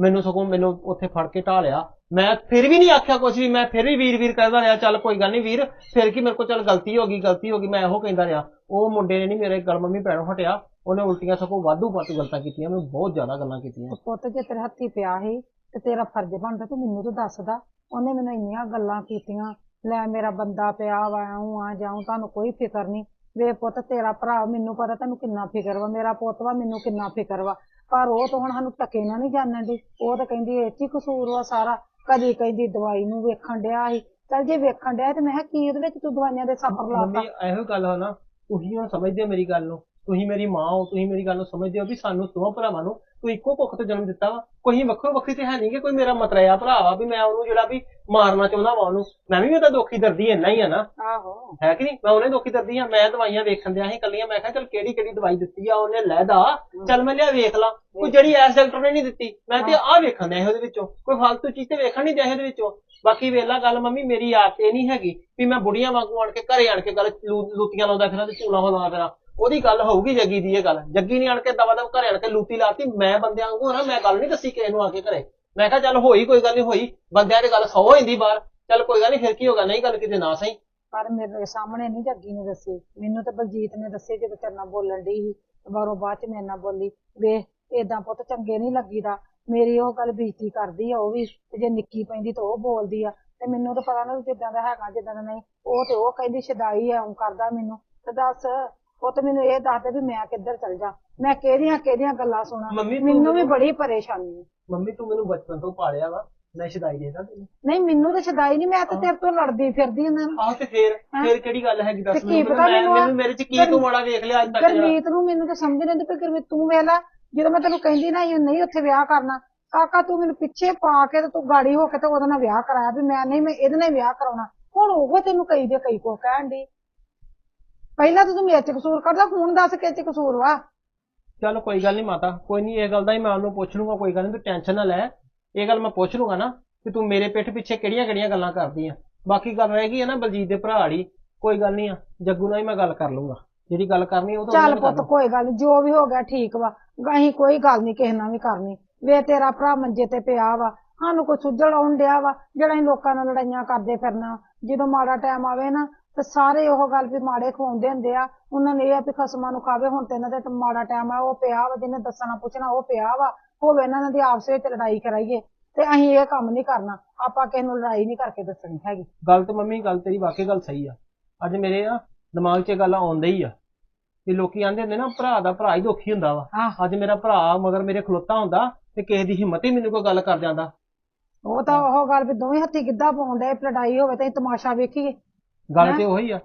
ਮੈਨੂੰ ਸਗੋਂ ਮੈਨੂੰ ਉੱਥੇ ਫੜ ਕੇ ਢਾ ਲਿਆ। ਮੈਂ ਫਿਰ ਵੀ ਨਹੀਂ ਆਖਿਆ ਕੁਝ ਵੀ। ਮੈਂ ਫਿਰ ਵੀ ਵੀਰ ਵੀਰ ਕਹਿੰਦਾ ਰਿਹਾ ਚੱਲ ਕੋਈ ਗੱਲ ਨਹੀਂ ਵੀਰ। ਫਿਰ ਕੀ ਮੇਰੇ ਕੋਲ ਚੱਲ ਗਲਤੀ ਹੋ ਗਈ ਗਲਤੀ ਹੋ ਗਈ ਮੈਂ ਇਹੋ ਕਹਿੰਦਾ ਰਿਹਾ। ਉਹ ਮੁੰਡੇ ਨੇ ਨਹੀਂ ਮੇਰੇ ਗੱਲ ਮੰਮੀ ਪੈਣੋਂ ਹਟਿਆ। ਉਹਨੇ ਉਲਟੀਆਂ ਸਗੋਂ ਵਾਧੂ ਵੱਧ ਗਲਤਾਂ ਕੀਤੀਆਂ ਮੈਨੂੰ ਬਹੁਤ ਜ਼ਿਆਦਾ ਗੱਲਾਂ ਕੀਤੀਆਂ। ਪੁੱਤ ਜੇ ਤੇਰੇ ਹੱਥੀ ਪਿਆ ਸੀ ਤੇ ਤੇਰਾ ਫਰਜ਼ ਬਣਦਾ ਤੂੰ ਮੈਨੂੰ ਤਾਂ ਦੱਸਦਾ ਉਹਨੇ ਮੈਨੂੰ ਇੰਨੀਆਂ ਗੱਲਾਂ ਕੀਤੀਆਂ ਲੈ ਮੇਰਾ ਬੰਦਾ ਪਿਆ ਵਾ ਆਉਂ ਆ ਜਾਉਂ ਤੁਹਾਨੂੰ ਕੋਈ ਫਿਕਰ ਨਹੀਂ। ਵੇ ਪੁੱਤ ਤੇਰਾ ਭਰਾ ਮੈਨੂੰ ਪਤਾ ਤੈਨੂੰ ਕਿੰਨਾ ਫਿਕਰ ਵਾ ਮੇਰਾ ਪੁੱਤ ਵਾ ਮੈਨੂੰ ਕਿੰਨਾ ਫਿਕਰ ਵਾ। ਪਰ ਉਹ ਤਾਂ ਹੁਣ ਸਾਨੂੰ ਟਕੇ ਨਾ ਨਹੀਂ ਜਾਣਨ ਦੀ। ਉਹ ਤਾਂ ਕਹਿੰਦੀ ਇਹ 'ਚ ਹੀ ਕਸੂਰ ਵਾ ਸਾਰਾ। ਕਦੀ ਕਹਿੰਦੀ ਦਵਾਈ ਨੂੰ ਵੇਖਣ ਡਿਆ ਸੀ। ਚੱਲ ਜੇ ਵੇਖਣ ਡਿਆ ਤੇ ਮੈਂ ਕਿਹਾ ਕੀ ਉਹਦੇ ਵਿੱਚ ਤੂੰ ਦਵਾਈਆਂ ਦੇ ਸਫਰ ਲਾਤਾ? ਮੰਮੀ ਇਹੋ ਗੱਲ ਹੋ ਨਾ ਤੁਸੀਂ ਹੁਣ ਸਮਝਦੇ ਹੋ ਮੇਰੀ ਗੱਲ ਨੂੰ। ਤੁਸੀਂ ਮੇਰੀ ਮਾਂ ਹੋ ਤੁਸੀਂ ਮੇਰੀ ਗੱਲ ਨੂੰ ਸਮਝਦੇ ਹੋ ਵੀ ਸਾਨੂੰ ਦੋਵਾਂ ਭਰਾਵਾਂ ਨੂੰ ਤੂੰ ਇੱਕੋ ਕੁੱਖ ਤੋਂ ਜਨਮ ਦਿੱਤਾ ਵਾ। ਕੋਈ ਵੱਖੋ ਵੱਖਰੀ ਤੇ ਹੈ ਨਹੀਂ ਕਿ ਕੋਈ ਮੇਰਾ ਮਤਰੇਆ ਭਰਾ ਵਾ ਵੀ ਮੈਂ ਉਹਨੂੰ ਜਿਹੜਾ ਵੀ ਮਾਰਨਾ ਚਾਹੁੰਦਾ ਵਾ ਉਹਨੂੰ। ਮੈਂ ਵੀ ਉਹਦਾ ਦੁਖੀ ਦਰਦੀ ਇੰਨਾ ਹੀ ਆ ਨਾ। ਆਹੋ। ਹੈ ਕਿ ਨਹੀਂ? ਮੈਂ ਉਹਨੇ ਦੁਖੀ ਦਰਦੀ ਆ ਮੈਂ ਦਵਾਈਆਂ ਵੇਖਣ ਦਿਆ ਸੀ ਕੱਲੀਆਂ। ਮੈਂ ਕਿਹਾ ਚਲ ਕਿਹੜੀ ਕਿਹੜੀ ਦਵਾਈ ਦਿੱਤੀ ਆ ਉਹਨੇ ਲੈ ਦਾ ਚੱਲ ਮੈਂ ਲਿਆ ਵੇਖ ਲਾ। ਕੋਈ ਜਿਹੜੀ ਐਸ ਡਾਕਟਰ ਨੇ ਨਹੀਂ ਦਿੱਤੀ ਮੈਂ ਤੇ ਆਹ ਵੇਖਣ ਦਿਆ ਉਹਦੇ ਵਿੱਚੋਂ। ਕੋਈ ਫालतू ਚੀਜ਼ ਤੇ ਵੇਖਣ ਨਹੀਂ ਦਿਆ ਉਹਦੇ ਵਿੱਚੋਂ। ਬਾਕੀ ਵੇਲਾ ਗੱਲ ਮੰਮੀ ਮੇਰੀ ਆਦਤ ਇਹ ਨਹੀਂ ਹੈਗੀ ਵੀ ਮੈਂ ਬੁੜੀਆਂ ਵਾਂਗੂ ਆਣ ਕੇ ਘਰੇ ਆਣ ਕੇ ਗੱਲ ਲੂਤੀਆਂ ਲਾਉਂਦਾ ਫਿਰਾਂ ਤੇ ਝੂਲਾ ਹੋਦਾ ਫਿਰਾਂ। ਉਹਦੀ ਗੱਲ ਹੋਊਗੀ ਜੱਗੀ ਦੀ ਇਹ ਗੱਲ। ਜੱਗੀ ਨਹੀਂ ਆਣ ਕੇ ਦਵਾ ਦਵ ਘਰੇ ਆਣ ਕੇ ਲੂਤੀ ਲਾਤੀ, ਮੈਂ ਬੰਦਿਆਂ ਵਾਂਗੂ ਨਾ, ਮੈਂ ਗੱਲ ਨਹੀਂ ਦੱਸੀ ਕਿਸੇ ਨੂੰ ਆ ਕੇ ਘਰੇ। ਮੈਂ ਕਿਹਾ, ਚੱਲ ਹੋਈ, ਕੋਈ ਗੱਲ ਨਹੀਂ ਹੋਈ। ਬੰਦਿਆਂ ਦੀ ਗੱਲ ਸੌ ਹੋ ਬਾਹਰ। ਚੱਲ ਕੋਈ ਗੱਲ ਨਹੀਂ, ਫਿਰ ਕੀ ਹੋਗਾ ਨਹੀਂ ਗੱਲ ਕਿਤੇ ਨਾ ਸਹੀ। ਪਰ ਮੇਰੇ ਸਾਹਮਣੇ ਨਹੀਂ ਜੱਗੀ ਨੇ ਦੱਸੀ। ਮੈਨੂੰ ਤਾਂ ਬਲਜੀਤ ਨੇ ਦੱਸੇ ਜਦੋਂ ਤੇਰੇ ਨਾਲ ਬੋਲਣ ਡਈ ਸੀ। ਬਾਹਰੋਂ ਬਾਅਦ ਚ ਮੇਰੇ ਨਾਲ ਬੋਲੀ। ਵੇਖ, ਏਦਾਂ ਪੁੱਤ ਚੰਗੇ ਨਹੀਂ ਲੱਗੀਦਾ। ਮੇਰੀ ਉਹ ਗੱਲ ਬੇਇੱਜ਼ਤੀ ਕਰਦੀ ਆ, ਉਹ ਵੀ ਤੇ ਜੇ ਨਿੱਕੀ ਪੈਂਦੀ ਤਾਂ ਉਹ ਬੋਲਦੀ ਆ। ਤੇ ਮੈਨੂੰ ਤਾਂ ਪਤਾ ਨਾ ਜਿੱਦਾਂ ਦਾ ਹੈਗਾ ਜਿੱਦਾਂ ਦਾ ਨਹੀਂ। ਉਹ ਤੇ ਉਹ ਕਹਿੰਦੀ, ਸ਼ਦਾਈ ਆ ਉਹ ਕਰਦਾ ਮੈਨੂੰ। ਤੇ ਦੱਸ ਉਹ ਤੇ ਮੈਨੂੰ ਇਹ ਦੱਸ ਦੇ ਵੀ ਮੈਂ ਕਿੱਧਰ ਚਲ ਜਾ। ਮੈਂ ਕਿਹੜੀਆਂ ਕਿਹੜੀਆਂ ਗੱਲਾਂ ਸੁਣਾ। ਮੰਮੀ ਤੂੰ ਮੈਨੂੰ ਵੀ ਮੈਨੂੰ- ਬੜੀ ਪਰੇਸ਼ਾਨੀ ਹੈ। ਮੰਮੀ ਤੂੰ ਮੈਨੂੰ ਬਚਪਨ ਤੋਂ ਪਾਲਿਆ ਵਾ। ਮੈਂ ਸ਼ਦਾਈ ਦੇਦਾ ਤੈਨੂੰ। ਨਹੀਂ ਮੈਨੂੰ ਤਾਂ ਸ਼ਦਾਈ ਨਹੀਂ ਮੈਂ ਤਾਂ ਤੇਰੇ ਤੋਂ ਲੜਦੀ ਫਿਰਦੀ ਨਾਲ ਆਹ ਤੇ ਫੇਰ ਫੇਰ ਕਿਹੜੀ ਗੱਲ ਹੈਗੀ ਦੱਸ ਤੇ ਕੀ ਮੈਨੂੰ ਪਤਾ ਮੈਂ- ਮੈਨੂੰ ਮੇਰੇ ਚ ਕੀ ਤੂੰ ਮਾੜਾ ਵੇਖ ਲਿਆ ਅੱਜ ਤੱਕ ਜਿਹੜਾ? ਗਰਮੀਤ ਨੂੰ ਮੈਨੂੰ ਤਾਂ ਸਮਝ ਨਹੀਂ ਆਉਂਦੀ ਪਈ ਗਰਮੀਤ ਤੂੰ ਵੇਖ ਲੈ ਜਦੋਂ ਮੈਂ ਤੈਨੂੰ ਕਹਿੰਦੀ ਨਾ ਇਹ ਨਹੀਂ ਉੱਥੇ ਵਿਆਹ ਕਰਨਾ ਕਾਕਾ ਤੂੰ ਮੈਨੂੰ ਪਿੱਛੇ ਪਾ ਕੇ ਤੇ ਤੂੰ ਗਾੜੀ ਹੋ ਕੇ ਤੇ ਉਹਦੇ ਨਾਲ ਵਿਆਹ ਕਰਾਇਆ ਵੀ ਮੈਂ ਨਹੀਂ ਮੈਂ ਇਹਦੇ ਨਾਲ ਹੀ ਵਿਆਹ ਕਰਾਉਣਾ। ਹੁਣ ਉਹ ਤੈਨੂੰ ਕਈ ਦੇ ਕਈ ਕੋ ਕਹਿਣ ਦੀ ਪਹਿਲਾਂ ਤਾਂ ਤੂੰ ਮੇਰੇ ਚ ਕਸੂਰ ਕਰਦਾ ਹੁਣ ਦੱਸ ਕਿ ਚ ਕਸੂਰ ਵਾ? ਚੱਲ ਕੋਈ ਗੱਲ ਨਹੀਂ ਮਾਤਾ ਕੋਈ ਨਹੀਂ ਇਹ ਗੱਲ ਦਾ ਹੀ ਮੈਂ ਉਹਨੂੰ ਪੁੱਛ ਲੂੰਗਾ ਕੋਈ ਗੱਲ ਨਹੀਂ ਤੂੰ ਟੈਨਸ਼ਨ ਨਾ ਲੈ। ਇਹ ਗੱਲ ਮੈਂ ਪੁੱਛ ਲੂੰਗਾ ਨਾ ਕਿ ਤੂੰ ਮੇਰੇ ਪਿੱਠ ਪਿੱਛੇ ਕਿਹੜੀਆਂ ਕਿਹੜੀਆਂ ਗੱਲਾਂ ਕਰਦੀ ਆ। ਬਾਕੀ ਗੱਲ ਰਹੇਗੀ ਹੈ ਨਾ ਬਲਜੀਤ ਦੇ ਭਰਾ ਵਾਲੀ ਕੋਈ ਗੱਲ ਨਹੀਂ ਆ ਜੱਗੂ ਨਾਲ ਹੀ ਮੈਂ ਗੱਲ ਕਰ ਲੂੰਗਾ। ਜਿਹੜੀ ਗੱਲ ਕਰਨੀ ਉਹ ਤਾਂ ਚੱਲ ਉਹਨੇ ਕਰ ਪੁੱਤ ਕੋਈ ਗੱਲ ਨੀ ਜੋ ਵੀ ਹੋ ਗਿਆ ਠੀਕ ਵਾ। ਅਸੀਂ ਕੋਈ ਗੱਲ ਨਹੀਂ ਕਿਸੇ ਨਾਲ ਵੀ ਕਰਨੀ। ਵੇ ਤੇਰਾ ਭਰਾ ਮੰਜੇ ਤੇ ਪਿਆ ਵਾ ਸਾਨੂੰ ਕੋਈ ਸੁੱਜਲ ਆਉਣ ਡਿਆ ਵਾ ਜਿਹੜਾ ਅਸੀਂ ਲੋਕਾਂ ਨਾਲ ਲੜਾਈਆਂ ਕਰਦੇ ਫਿਰਨਾ। ਜਦੋਂ ਮਾੜਾ ਟਾਈਮ ਆਵੇ ਨਾ ਤੇ ਸਾਰੇ ਉਹ ਗੱਲ ਵੀ ਮਾੜੇ ਖਵਾਉਂਦੇ ਹੁੰਦੇ ਆ। ਉਹਨਾਂ ਨੇ ਇਹ ਆ ਵੀ ਖਸਮਾਂ ਨੂੰ ਖਾਵੇ ਹੁਣ ਤੇ ਇਹਨਾਂ ਦੇ ਮਾੜਾ ਟਾਈਮ ਆ ਉਹ ਪਿਆ ਵਾ ਜਿਹਨੇ ਦੱਸਣਾ ਪੁੱਛਣਾ ਉਹ ਪਿਆ ਵਾ। ਹੋਵੇ ਇਹਨਾਂ ਦੀ ਆਪਸ ਵਿੱਚ ਲੜਾਈ ਕਰਾਈਏ ਤੇ ਅਸੀਂ ਇਹ ਕੰਮ ਨਹੀਂ ਕਰਨਾ। ਆਪਾਂ ਕਿਸੇ ਨੂੰ ਲੜਾਈ ਨਹੀਂ ਕਰਕੇ ਦੱਸਣੀ ਹੈਗੀ। ਗੱਲ ਤੇ ਮੰਮੀ ਗੱਲ ਤੇਰੀ ਵਾਕਈ ਗੱਲ ਸਹੀ ਆ। ਅੱਜ ਮੇਰੇ ਨਾ ਦਿਮਾਗ 'ਚ ਗੱਲ ਆਉਂਦਾ ਹੀ ਆ ਕਿ ਲੋਕੀ ਆਂਦੇ ਹੁੰਦੇ ਨਾ ਭਰਾ ਦਾ ਭਰਾ ਹੀ ਦੁਖੀ ਹੁੰਦਾ ਵਾ। ਅੱਜ ਮੇਰਾ ਭਰਾ ਮਗਰ ਮੇਰੇ ਖਲੋਤਾ ਹੁੰਦਾ ਤੇ ਕਿਸੇ ਦੀ ਹਿੰਮਤ ਹੀ ਮੈਨੂੰ ਕੋਈ ਗੱਲ ਕਰ ਜਾਂਦਾ। ਉਹ ਤਾਂ ਉਹ ਗੱਲ ਵੀ ਦੋਵੇਂ ਹੱਥੀ ਗਿੱਧਾ ਪਾਉਂਦੇ ਲੜਾਈ ਹੋਵੇ ਤਾਂ ਤਮਾਸ਼ਾ ਵੇਖੀਏ। ਗੱਲ ਤੇ ਉਹੀ ਆ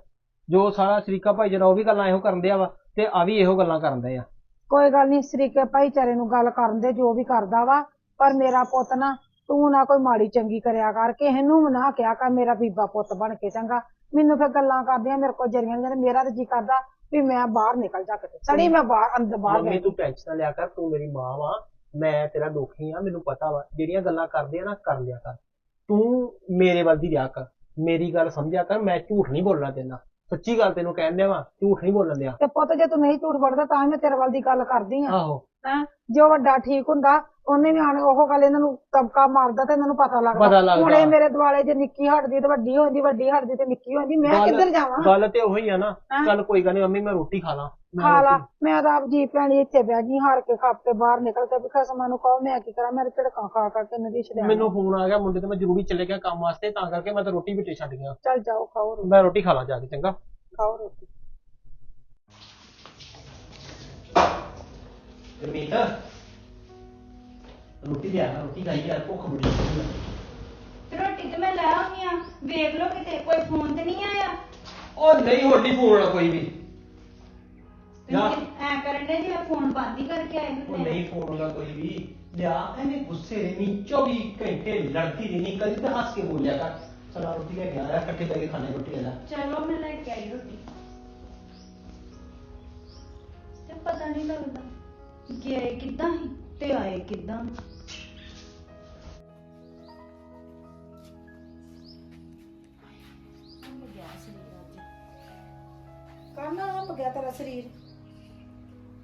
ਜੋ ਸਾਰਾ ਸ਼ਰੀਕਾ ਭਾਈ ਜਿਹੜਾ ਉਹ ਵੀ ਗੱਲਾਂ ਇਹੋ ਕਰਨ ਦਿਆ ਵਾ ਤੇ ਆ ਵੀ ਇਹੋ ਗੱਲਾਂ ਕਰਨ ਦੇ ਆ। ਕੋਈ ਗੱਲ ਨਹੀਂ ਸਰੀਕੇ ਭਾਈਚਾਰੇ ਨੂੰ ਗੱਲ ਕਰਨ ਦੇ ਜੋ ਵੀ ਕਰਦਾ ਵਾ ਪਰ ਮੇਰਾ ਪੁੱਤ ਨਾ ਤੂੰ ਨਾ ਕੋਈ ਮਾੜੀ ਚੰਗੀ ਕਰਿਆ ਕਰ ਕਿਸੇ ਨੂੰ ਕਿਹਾ ਕਰ ਮੇਰਾ ਬੀਬਾ ਪੁੱਤ ਬਣ ਕੇ ਚੰਗਾ। ਮੈਨੂੰ ਫਿਰ ਗੱਲਾਂ ਕਰਦੀਆਂ ਮੇਰੇ ਕੋਲ ਜਰੀਆਂ ਨੇ ਮੇਰਾ ਤਾਂ ਜੀ ਕਰਦਾ ਵੀ ਮੈਂ ਬਾਹਰ ਨਿਕਲ ਜਾ ਕਿਤੇ। ਸੜੀ ਮੈਂ ਬਾਹਰ ਅੰਦਰ ਬਾਹਰ ਮੰਮੀ ਗਈ ਤੂੰ ਟੈਨਸ਼ਨ ਲਿਆ ਕਰ ਤੂੰ ਮੇਰੀ ਮਾਂ ਵਾ ਮੈਂ ਤੇਰਾ ਦੁਖੀ ਆ ਮੈਨੂੰ ਪਤਾ ਵਾ ਜਿਹੜੀਆਂ ਗੱਲਾਂ ਕਰਦੇ ਆ ਨਾ ਕਰ ਲਿਆ ਕਰ। ਤੂੰ ਮੇਰੇ ਵੱਲ ਦੀ ਰਿਹਾ ਕਰ। ਮੇਰੀ ਗੱਲ ਸਮਝਿਆ ਕਰ ਮੈਂ ਝੂਠ ਨਹੀਂ ਬੋਲਣਾ ਤੇਰੇ ਨਾਲ। ਸੱਚੀ ਗੱਲ ਤੈਨੂੰ ਕਹਿਣ ਦਿਆ ਵਾ ਝੂਠ ਨਹੀਂ ਬੋਲਣ ਦਿਆ। ਤੇ ਪੁੱਤ ਜੇ ਤੂੰ ਨਹੀਂ ਝੂਠ ਵੜਦਾ ਤਾਂ ਮੈਂ ਤੇਰੇ ਵੱਲ ਦੀ ਗੱਲ ਕਰਦੀ ਆ। ਆਹੋ। ਹੈਂ? ਜੋ ਵੱਡਾ ਠੀਕ ਹੁੰਦਾ ਉਹਨੇ ਵੀ ਆਣ ਉਹ ਗੱਲ ਇਹਨਾਂ ਨੂੰ ਤਬਕਾ ਮਾਰਦਾ ਤੇ ਇਹਨਾਂ ਨੂੰ ਪਤਾ ਲੱਗਦਾ। ਪਤਾ ਲੱਗਦਾ। ਹੁਣ ਇਹ ਮੇਰੇ ਦੁਆਲੇ ਜੇ ਨਿੱਕੀ ਹਟਦੀ ਤੇ ਵੱਡੀ ਹੋ ਜਾਂਦੀ ਵੱਡੀ ਹਟਦੀ ਤੇ ਨਿੱਕੀ ਹੋ ਜਾਂਦੀ ਮੈਂ ਗੱਲ- ਕਿੱਧਰ ਜਾਵਾਂ? ਗੱਲ ਤੇ ਉਹੀ ਆ ਨਾ ਹੈਂ? ਚੱਲ ਕੋਈ ਗੱਲ ਨਹੀਂ ਮੰਮੀ ਮੈਂ ਰੋਟੀ ਖਾ ਲਾਂ। ਮੈਂ ਖਾ ਲਾ। ਰੋਟੀ- ਮੈਂ ਤਾਂ ਆਪ ਜੀ ਭੈਣੀ ਇੱਥੇ ਬਹਿ ਗਈ ਹਾਰ ਕੇ ਖੱਪ ਕੇ ਬਾਹਰ ਨਿਕਲ ਕੇ ਵੀ ਖਸਮਾਂ ਨੂੰ ਕਹੋ ਮੈਂ ਕੀ ਕਰਾਂ? ਮੇਰੇ ਝੜਕਾਂ ਖਾ ਖਾ ਕੇ ਨਦੀ ਛੜਿਆ ਮੈਨੂੰ ਫੋਨ ਆ ਗਿਆ ਮੁੰਡੇ ਤੇ ਮੈਂ ਜ਼ਰੂਰੀ ਚੱਲੇ ਗਿਆ ਕੰਮ ਵਾਸਤੇ ਤਾਂ ਕਰਕੇ ਮੈਂ ਤਾਂ ਰੋਟੀ ਵਿੱਚੇ ਛੱਡ ਗਿਆ। ਚੱਲ ਜਾਓ ਖਾਓ ਰੋਟੀ। ਮੈਂ ਰੋਟੀ ਖਾ ਲਾਂ ਜਾ ਕੇ ਚੰਗਾ। ਖਾਓ ਰੋਟੀ। ਰਮੀਤ ਰੋਟੀ ਲਿਆ ਰੋਟੀ ਖਾਈ ਯਾਰ ਭੁੱਖ ਬੜੀ ਰੋਟੀ ਤੇ ਮੈਂ ਲੈ ਆਉਣੀ ਆ। ਵੇਖ ਲਓ ਕਿਤੇ ਕੋਈ ਫੋਨ ਤੇ ਨਹੀਂ ਆਇਆ। ਉਹ ਨਹੀਂ ਹੋਣੀ ਫੋਨ ਕੋਈ ਵੀ। ਜਾ। ਤੁਸੀਂ ਐ ਕਰਨ ਦੇ ਜਿਵੇਂ ਫੋਨ ਬੰਦ ਹੀ ਕਰਕੇ ਆਏ ਉਹ ਹੁੰਦੇ ਨਹੀਂ ਫੋਨ ਵਾਲਾ ਕੋਈ ਵੀ। ਲਿਆ ਐਵੇਂ ਗੁੱਸੇ ਰਹਿਣੀ 24 ਘੰਟੇ ਲੜਦੀ ਰਹਿਣੀ ਕਦੀ ਤਾਂ ਹੱਸ ਕੇ ਬੋਲਿਆ ਕਰ। ਚਲਾ ਰੋਟੀ ਲੈ ਕੇ ਆ ਰਿਹਾ ਇਕੱਠੇ ਬੈ ਕੇ ਖਾਣੇ ਰੋਟੀ ਲੈ ਚਲੋ ਮੈਂ ਲੈ ਕੇ ਆਈ ਰੋਟੀ। ਤੇ ਪਤਾ ਨਹੀਂ ਲੱਗਦਾ। ਗਏ ਕਿੱਦਾਂ ਸੀ ਤੇ ਆਏ ਕਿੱਦਾਂ? ਕਾਹਨਾ ਹੰਮ ਗਿਆ ਤੇਰਾ ਸਰੀਰ।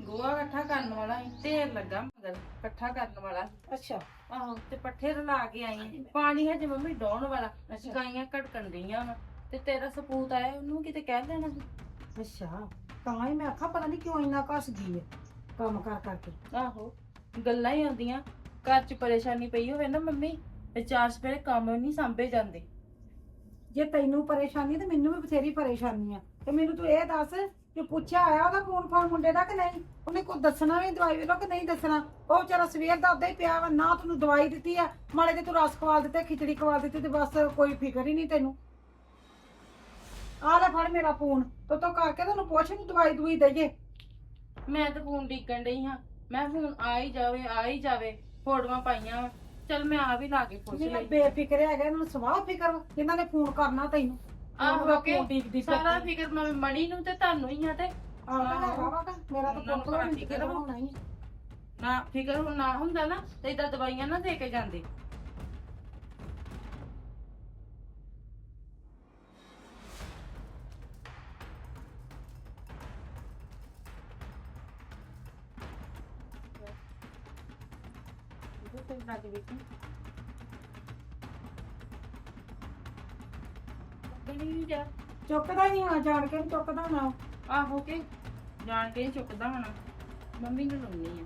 ਗੋਆ ਇਕੱਠਾ ਕਰਨ ਵਾਲਾ ਸੀ ਢੇਰ ਲੱਗਾ ਮਗਰ ਇਕੱਠਾ ਕਰਨ ਵਾਲਾ ਅੱਛਾ। ਆਹੋ ਤੇ ਪੱਠੇ ਰਲਾ ਕੇ ਆਈ। ਪਾਣੀ ਹਜੇ ਮੰਮੀ ਡਾਉਣ ਵਾਲਾ ਗਾਈਆਂ ਘੜਕਣ ਵਾ। ਤੇ ਤੇਰਾ ਸਪੂਤ ਆਇਆ ਉਹਨੂੰ ਕਿਤੇ ਕਹਿ ਦੇਣਾ ਸੀ? ਅੱਛਾ ਤਾਂ ਹੀ ਮੈਂ ਆਖਾਂ ਪਤਾ ਨਹੀਂ ਕਿਉਂ ਇੰਨਾ ਘਸਦੀ ਹੈ ਕੰਮ ਕਰ ਕਰਕੇ। ਆਹੋ ਗੱਲਾਂ ਹੀ ਆਉਂਦੀਆਂ। ਘਰ 'ਚ ਪਰੇਸ਼ਾਨੀ ਪਈ ਹੋਵੇ ਨਾ ਮੰਮੀ ਤੇ ਚਾਰ ਸਵੇਰੇ ਕੰਮ ਨਹੀਂ ਸੰਭੇ ਜਾਂਦੇ। ਜੇ ਤੈਨੂੰ ਪਰੇਸ਼ਾਨੀ ਤੇ ਮੈਨੂੰ ਵੀ ਬਥੇਰੀ ਪਰੇਸ਼ਾਨੀ ਆ। ਤੇ ਮੈਨੂੰ ਤੂੰ ਇਹ ਦੱਸ ਕਿ ਪੁੱਛਿਆ ਆਇਆ ਉਹਦਾ ਫੋਨ ਫਾਨ ਮੁੰਡੇ ਦਾ ਕਿ ਨਹੀਂ? ਉਹਨੇ ਕੋਈ ਦੱਸਣਾ ਵੀ ਦਵਾਈ ਵੇਲੋ ਕਿ ਨਹੀਂ ਦੱਸਣਾ? ਉਹ ਵਿਚਾਰਾ ਸਵੇਰ ਦਾ ਉਦਾਂ ਹੀ ਪਿਆ ਵਾ ਨਾ ਤੈਨੂੰ ਦਵਾਈ ਦਿੱਤੀ ਆ। ਮਾੜੇ ਤੇ ਤੂੰ ਰਸ ਖਵਾ ਦਿੱਤੇ ਖਿਚੜੀ ਖਵਾ ਦਿੱਤੀ ਤੇ ਬਸ ਕੋਈ ਫਿਕਰ ਹੀ ਨਹੀਂ ਤੈਨੂੰ। ਆ ਲੈ ਫੜ ਮੇਰਾ ਫੋਨ ਤੋ ਤੋ ਕਰਕੇ ਤੈਨੂੰ ਪੁੱਛ ਨੂੰ ਦਵਾਈ ਦਵਾਈ ਦਈਏ। ਮੈਂ ਤਾਂ ਫੋਨ ਡੀਕਣ ਡਈ ਹਾਂ। ਮੈਂ ਫੋਨ ਆ ਹੀ ਜਾਵੇ ਆ ਹੀ ਜਾਵੇ ਫੋਟੋਆਂ ਪਾਈਆਂ ਵਾਂ। ਚੱਲ ਮੈਂ ਆ ਵੀ ਲਾ ਕੇ ਪੁੱਛ ਲਈ। ਬੇਫਿਕਰ ਹੈਗਾ ਇਹਨਾਂ ਨੂੰ ਸਵਾਹ ਫਿਕਰ ਵਾ, ਜਿਨ੍ਹਾਂ ਨੇ ਫੋਨ ਕਰਨਾ ਤੈਨੂੰ। ਆਹੋ ਕਿ ਫੋਨ ਡੀਕਦੀ ਸਾਰਾ ਫਿਕਰ ਮੈਂ ਮਣੀ ਨੂੰ ਤੇ ਤੁਹਾਨੂੰ ਹੀ ਆ ਤੇ। ਆਹ ਕਿ ਮੇਰਾ ਤਾਂ ਉਹਨਾਂ ਨੂੰ ਪੁੱਤ ਵਾ, ਘਰ ਮੈਨੂੰ ਫਿਕਰ ਫਿਕਰ ਵਾ। ਹੋਣਾ ਹੀ ਆ। ਨਾ ਫਿਕਰ ਹੁਣ ਨਾ ਹੁੰਦਾ ਨਾ ਤੇ ਇਦਾਂ ਦਵਾਈਆਂ ਨਾ ਦੇ ਕੇ ਜਾਂਦੇ। ਨਹੀਂ ਜਾ ਚੁੱਕਦਾ ਹੀ ਨਹੀਂ ਹੋਣਾ ਜਾਣ ਕੇ ਨੀ ਚੁੱਕਦਾ ਹੋਣਾ ਆਹੋ ਕੇ ਜਾਣ ਕੇ ਚੁੱਕਦਾ ਹੋਣਾ। ਮੰਮੀ ਨੂੰ ਲਾਉਣੀ ਆ।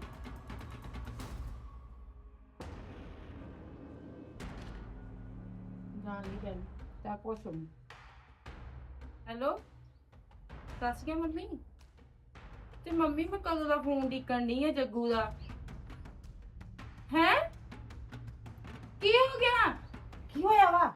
ਜਾਣ ਲਈ ਗੱਲ ਤਾਂ ਪੁੱਛ ਉਹਨੂੰ। ਹੈਲੋ? ਸਤਿ ਸ਼੍ਰੀ ਅਕਾਲ ਮੰਮੀ। ਤੇ ਮੰਮੀ ਮੈਂ ਕਦੋਂ ਦਾ ਫੋਨ ਡੀਕਣ ਡਈ ਆ ਜੱਗੂ ਦਾ? ਹੈ ਕੀ ਹੋ ਗਿਆ ਕੀ ਹੋਇਆ ਵਾ